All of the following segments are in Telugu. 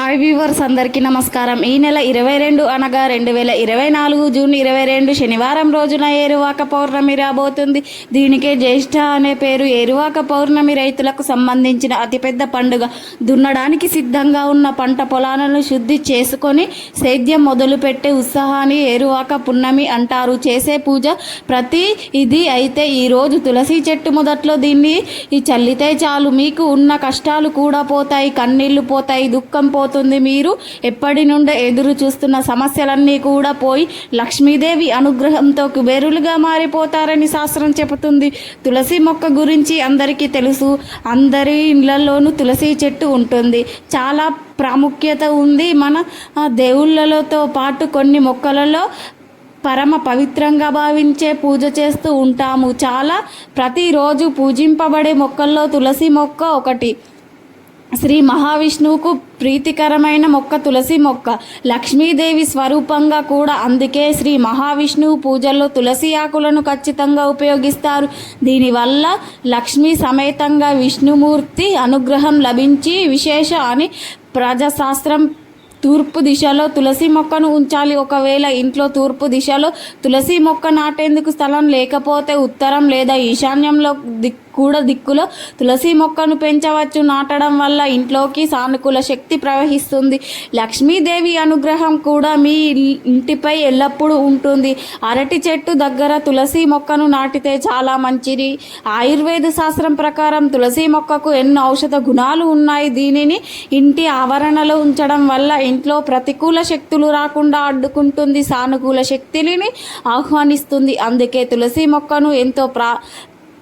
హాయ్ వ్యూవర్స్ అందరికీ నమస్కారం. ఈ నెల ఇరవై రెండు అనగా రెండు వేల ఇరవై నాలుగు జూన్ ఇరవై రెండు శనివారం రోజున ఏరువాక పౌర్ణమి రాబోతుంది. దీనికే జ్యేష్ఠ అనే పేరు ఏరువాక పౌర్ణమి రైతులకు సంబంధించిన అతిపెద్ద పండుగ. దున్నడానికి సిద్ధంగా ఉన్న పంట పొలాలను శుద్ధి చేసుకొని సేద్యం మొదలుపెట్టే ఉత్సాహాన్ని ఏరువాక పున్నమి అంటారు. చేసే పూజ ప్రతి ఇది అయితే ఈరోజు తులసి చెట్టు మొదట్లో దీన్ని చల్లితే చాలు. మీకు ఉన్న కష్టాలు కూడా పోతాయి కన్నీళ్ళు పోతాయి దుఃఖం పోతాయి. పోతుంది మీరు. ఎప్పటి నుండే ఎదురు చూస్తున్న సమస్యలన్నీ కూడా పోయి లక్ష్మీదేవి అనుగ్రహంతో కుబేరులుగా మారిపోతారని శాస్త్రం చెబుతుంది. తులసి మొక్క గురించి అందరికీ తెలుసు. అందరి ఇళ్ళలోనూ తులసి చెట్టు ఉంటుంది. చాలా ప్రాముఖ్యత ఉంది మన దేవుళ్ళతో పాటు కొన్ని మొక్కలలో పరమ పవిత్రంగా భావించే పూజ చేస్తూ ఉంటాము. చాలా ప్రతిరోజు పూజింపబడే మొక్కల్లో తులసి మొక్క ఒకటి. శ్రీ మహావిష్ణువుకు ప్రీతికరమైన మొక్క తులసి మొక్క. లక్ష్మీదేవి స్వరూపంగా కూడా అందుకే శ్రీ మహావిష్ణువు పూజల్లో తులసి ఆకులను ఖచ్చితంగా ఉపయోగిస్తారు. దీనివల్ల లక్ష్మీ సమేతంగా విష్ణుమూర్తి అనుగ్రహం లభించి విశేష అని ప్రజాశాస్త్రం తూర్పు దిశలో తులసి మొక్కను ఉంచాలి. ఒకవేళ ఇంట్లో తూర్పు దిశలో తులసి మొక్క నాటేందుకు స్థలం లేకపోతే ఉత్తరం లేదా ఈశాన్యంలో దిక్ కూడా దిక్కులో తులసి మొక్కను పెంచవచ్చు. నాటడం వల్ల ఇంట్లోకి సానుకూల శక్తి ప్రవహిస్తుంది. లక్ష్మీదేవి అనుగ్రహం కూడా మీ ఇంటిపై ఎల్లప్పుడూ ఉంటుంది. అరటి చెట్టు దగ్గర తులసి మొక్కను నాటితే చాలా మంచిది. ఆయుర్వేద శాస్త్రం ప్రకారం తులసి మొక్కకు ఎన్నో ఔషధ గుణాలు ఉన్నాయి. దీనిని ఇంటి ఆవరణలో ఉంచడం వల్ల ఇంట్లో ప్రతికూల శక్తులు రాకుండా అడ్డుకుంటుంది. సానుకూల శక్తిని ఆహ్వానిస్తుంది. అందుకే తులసి మొక్కను ఎంతో ప్రా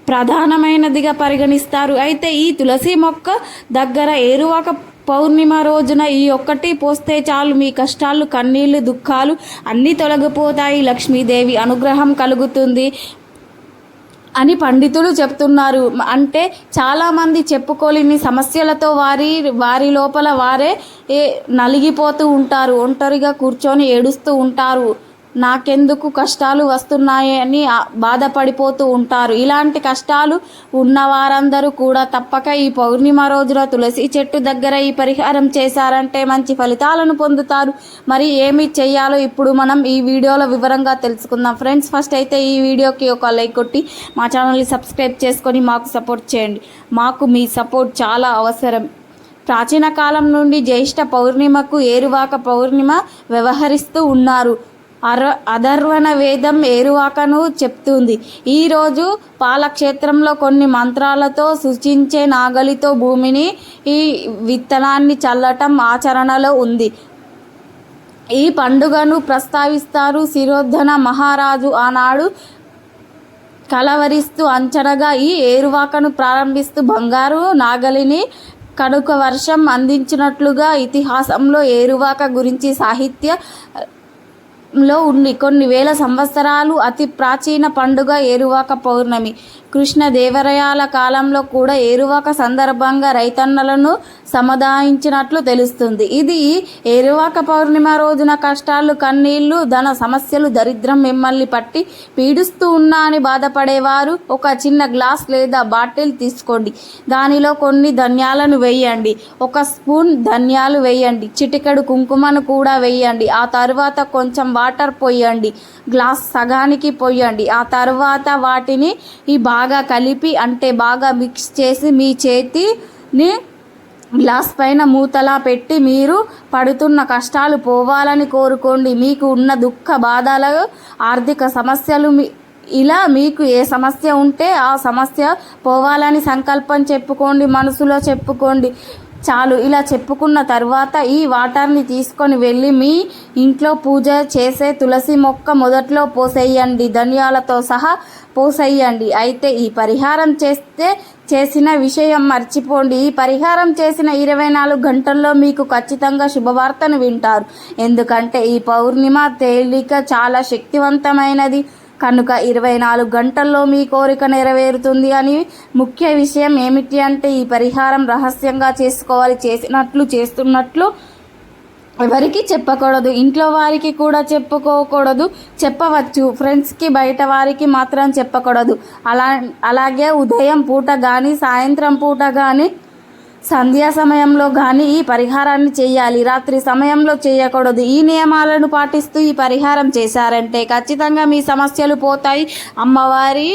ప్రధానమైనదిగా పరిగణిస్తారు. అయితే ఈ తులసి మొక్క దగ్గర ఏరువాక పౌర్ణిమ రోజున ఈ ఒక్కటి పోస్తే చాలు. మీ కష్టాలు కన్నీళ్ళు దుఃఖాలు అన్నీ తొలగిపోతాయి. లక్ష్మీదేవి అనుగ్రహం కలుగుతుంది అని పండితులు చెప్తున్నారు. అంటే చాలామంది చెప్పుకోలేని సమస్యలతో వారి వారి లోపల వారే ఏ నలిగిపోతూ ఉంటారు. ఒంటరిగా కూర్చొని ఏడుస్తూ ఉంటారు. నాకెందుకు కష్టాలు వస్తున్నాయని బాధపడిపోతూ ఉంటారు. ఇలాంటి కష్టాలు ఉన్న వారందరూ కూడా తప్పక ఈ పౌర్ణిమ రోజున తులసి చెట్టు దగ్గర ఈ పరిహారం చేశారంటే మంచి ఫలితాలను పొందుతారు. మరి ఏమి చేయాలో ఇప్పుడు మనం ఈ వీడియోలో వివరంగా తెలుసుకుందాం. ఫ్రెండ్స్ ఫస్ట్ అయితే ఈ వీడియోకి ఒక లైక్ కొట్టి మా ఛానల్ని సబ్స్క్రైబ్ చేసుకొని మాకు సపోర్ట్ చేయండి. మాకు మీ సపోర్ట్ చాలా అవసరం. ప్రాచీన కాలం నుండి జ్యేష్ఠ పౌర్ణిమకు ఏరువాక పౌర్ణిమ వ్యవహరిస్తూ ఉన్నారు. అర అధర్వణ వేదం ఏరువాకను చెప్తుంది. ఈరోజు పాలక్షేత్రంలో కొన్ని మంత్రాలతో సూచించే నాగలితో భూమిని ఈ విత్తనాన్ని చల్లటం ఆచరణలో ఉంది. ఈ పండుగను ప్రస్తావిస్తారు శిరోధన మహారాజు. ఆనాడు కలవరిస్తూ అంచనగా ఈ ఏరువాకను ప్రారంభిస్తూ బంగారు నాగలిని కనుక వర్షం అందించినట్లుగా ఇతిహాసంలో ఏరువాక గురించి సాహిత్య లో ఉంది కొన్ని వేల సంవత్సరాలు అతి ప్రాచీన పండుగ ఏరువాక పౌర్ణమి. కృష్ణదేవరాయల కాలంలో కూడా ఏరువాక సందర్భంగా రైతన్నలను సముదాయించినట్లు తెలుస్తుంది. ఇది ఏరువాక పౌర్ణిమ రోజున కష్టాలు కన్నీళ్ళు ధన సమస్యలు దరిద్రం మిమ్మల్ని పట్టి పీడిస్తూ ఉన్నా అని బాధపడేవారు. ఒక చిన్న గ్లాస్ లేదా బాటిల్ తీసుకోండి. దానిలో కొన్ని ధన్యాలను వేయండి. ఒక స్పూన్ ధన్యాలు వేయండి. చిటికెడు కుంకుమను కూడా వేయండి. ఆ తర్వాత కొంచెం వాటర్ వాటర్ పోయండి గ్లాస్ సగానికి పోయండి. ఆ తర్వాత వాటిని ఈ బాగా కలిపి అంటే బాగా మిక్స్ చేసి మీ చేతిని గ్లాస్ పైన మూతలా పెట్టి మీరు పడుతున్న కష్టాలు పోవాలని కోరుకోండి. మీకు ఉన్న దుఃఖ బాధలు ఆర్థిక సమస్యలు మీ ఇలా మీకు ఏ సమస్య ఉంటే ఆ సమస్య పోవాలని సంకల్పం చెప్పుకోండి మనసులో చెప్పుకోండి. చాలు. ఇలా చెప్పుకున్న తర్వాత ఈ వాటర్ని తీసుకొని వెళ్ళి మీ ఇంట్లో పూజ చేసే తులసి మొక్క మొదట్లో పోసేయండి. ధనియాలతో సహా పోసేయండి. అయితే ఈ పరిహారం చేస్తే చేసిన విషయం మర్చిపోండి. ఈ పరిహారం చేసిన ఇరవై నాలుగు గంటల్లో మీకు ఖచ్చితంగా శుభవార్తను వింటారు. ఎందుకంటే ఈ పౌర్ణిమ తేలిక చాలా శక్తివంతమైనది. కనుక ఇరవై నాలుగు గంటల్లో మీ కోరిక నెరవేరుతుంది అని ముఖ్య విషయం ఏమిటి అంటే ఈ పరిహారం రహస్యంగా చేసుకోవాలి చేసినట్లు చేస్తున్నట్లు ఎవరికి చెప్పకూడదు. ఇంట్లో వారికి కూడా చెప్పుకోకూడదు. చెప్పవచ్చు. ఫ్రెండ్స్కి బయట వారికి మాత్రం చెప్పకూడదు. అలా అలాగే ఉదయం పూట కానీ సాయంత్రం పూట కానీ సంధ్యా సమయంలో కానీ ఈ పరిహారాన్ని చేయాలి. రాత్రి సమయంలో చేయకూడదు. ఈ నియమాలను పాటిస్తూ ఈ పరిహారం చేశారంటే ఖచ్చితంగా మీ సమస్యలు పోతాయి. అమ్మవారి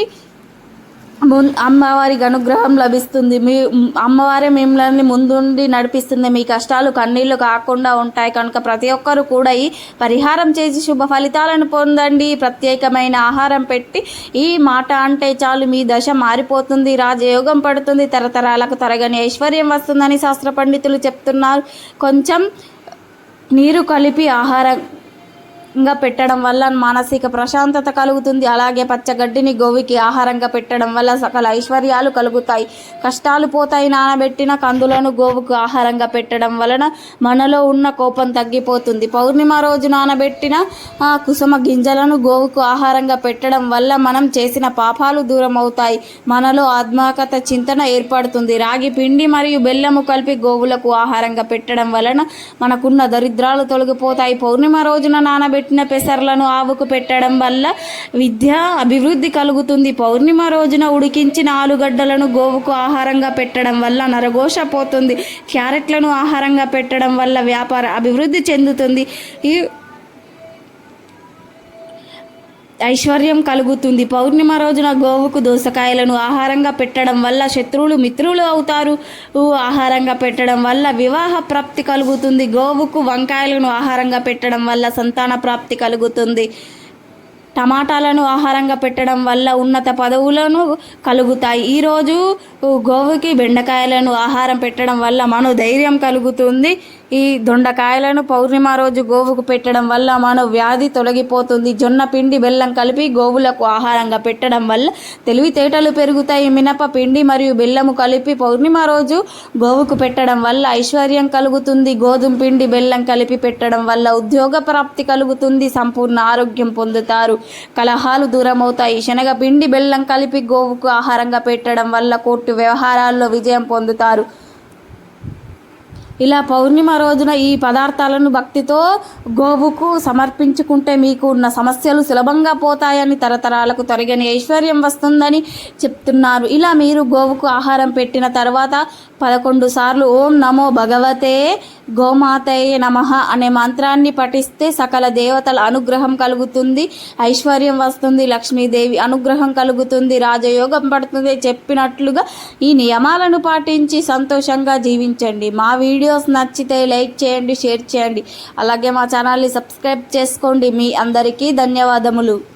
అమ్మవారికి అనుగ్రహం లభిస్తుంది. మీ అమ్మవారే మిమ్మల్ని ముందుండి నడిపిస్తుంది. మీ కష్టాలు కన్నీళ్ళు కాకుండా ఉంటాయి. కనుక ప్రతి ఒక్కరు కూడా ఈ పరిహారం చేసి శుభ ఫలితాలను పొందండి. ప్రత్యేకమైన ఆహారం పెట్టి ఈ మాట అంటే చాలు మీ దశ మారిపోతుంది. రాజయోగం పడుతుంది. తరతరాలకు తరగని ఐశ్వర్యం వస్తుందని శాస్త్ర పండితులు చెప్తున్నారు. కొంచెం నీరు కలిపి ఆహారం ఇంకా పెట్టడం వల్ల మానసిక ప్రశాంతత కలుగుతుంది. అలాగే పచ్చగడ్డిని గోవికి ఆహారంగా పెట్టడం వల్ల సకల ఐశ్వర్యాలు కలుగుతాయి. కష్టాలు పోతాయి నానబెట్టిన కందులను గోవుకు ఆహారంగా పెట్టడం వలన మనలో ఉన్న కోపం తగ్గిపోతుంది. పౌర్ణిమ రోజు నానబెట్టిన కుసుమ గింజలను గోవుకు ఆహారంగా పెట్టడం వల్ల మనం చేసిన పాపాలు దూరం అవుతాయి మనలో ఆత్మకత చింతన ఏర్పడుతుంది. రాగి పిండి మరియు బెల్లము కలిపి గోవులకు ఆహారంగా పెట్టడం వలన మనకున్న దరిద్రాలు తొలగిపోతాయి. పౌర్ణిమ రోజున నానబెట్టి పెట్టిన పెసర్లను ఆవుకు పెట్టడం వల్ల విద్య అభివృద్ధి కలుగుతుంది. పౌర్ణిమ రోజున ఉడికించిన ఆలుగడ్డలను గోవుకు ఆహారంగా పెట్టడం వల్ల నరఘోష పోతుంది. క్యారెట్లను ఆహారంగా పెట్టడం వల్ల వ్యాపార అభివృద్ధి చెందుతుంది. ఈ ఐశ్వర్యం కలుగుతుంది. పౌర్ణిమ రోజున గోవుకు దోసకాయలను ఆహారంగా పెట్టడం వల్ల శత్రువులు మిత్రులు అవుతారు. ఆహారంగా పెట్టడం వల్ల వివాహ ప్రాప్తి కలుగుతుంది. గోవుకు వంకాయలను ఆహారంగా పెట్టడం వల్ల సంతాన ప్రాప్తి కలుగుతుంది. టమాటాలను ఆహారంగా పెట్టడం వల్ల ఉన్నత పదవులను కలుగుతాయి. ఈరోజు గోవుకి బెండకాయలను ఆహారం పెట్టడం వల్ల మనో ధైర్యం కలుగుతుంది. ఈ దొండకాయలను పౌర్ణిమ రోజు గోవుకు పెట్టడం వల్ల మన వ్యాధి తొలగిపోతుంది. జొన్న పిండి బెల్లం కలిపి గోవులకు ఆహారంగా పెట్టడం వల్ల తెలివితేటలు పెరుగుతాయి. మినప పిండి మరియు బెల్లము కలిపి పౌర్ణిమ రోజు గోవుకు పెట్టడం వల్ల ఐశ్వర్యం కలుగుతుంది. గోధుమ పిండి బెల్లం కలిపి పెట్టడం వల్ల ఉద్యోగ ప్రాప్తి కలుగుతుంది. సంపూర్ణ ఆరోగ్యం పొందుతారు. కలహాలు దూరం అవుతాయి శనగ పిండి బెల్లం కలిపి గోవుకు ఆహారంగా పెట్టడం వల్ల కోర్టు వ్యవహారాల్లో విజయం పొందుతారు. ఇలా పౌర్ణిమ రోజున ఈ పదార్థాలను భక్తితో గోవుకు సమర్పించుకుంటే మీకు ఉన్న సమస్యలు సులభంగా పోతాయని తరతరాలకు తొలగని ఐశ్వర్యం వస్తుందని చెప్తున్నారు. ఇలా మీరు గోవుకు ఆహారం పెట్టిన తర్వాత పదకొండు సార్లు ఓం నమో భగవతే గోమాతయే నమః అనే మంత్రాన్ని పఠిస్తే సకల దేవతల అనుగ్రహం కలుగుతుంది ఐశ్వర్యం వస్తుంది లక్ష్మీదేవి అనుగ్రహం కలుగుతుంది రాజయోగం పడుతుంది చెప్పినట్లుగా ఈ నియమాలను పాటించి సంతోషంగా జీవించండి. మా వీడియోస్ నచ్చితే లైక్ చేయండి షేర్ చేయండి. అలాగే మా ఛానల్ని సబ్స్క్రైబ్ చేసుకోండి. మీ అందరికీ ధన్యవాదములు.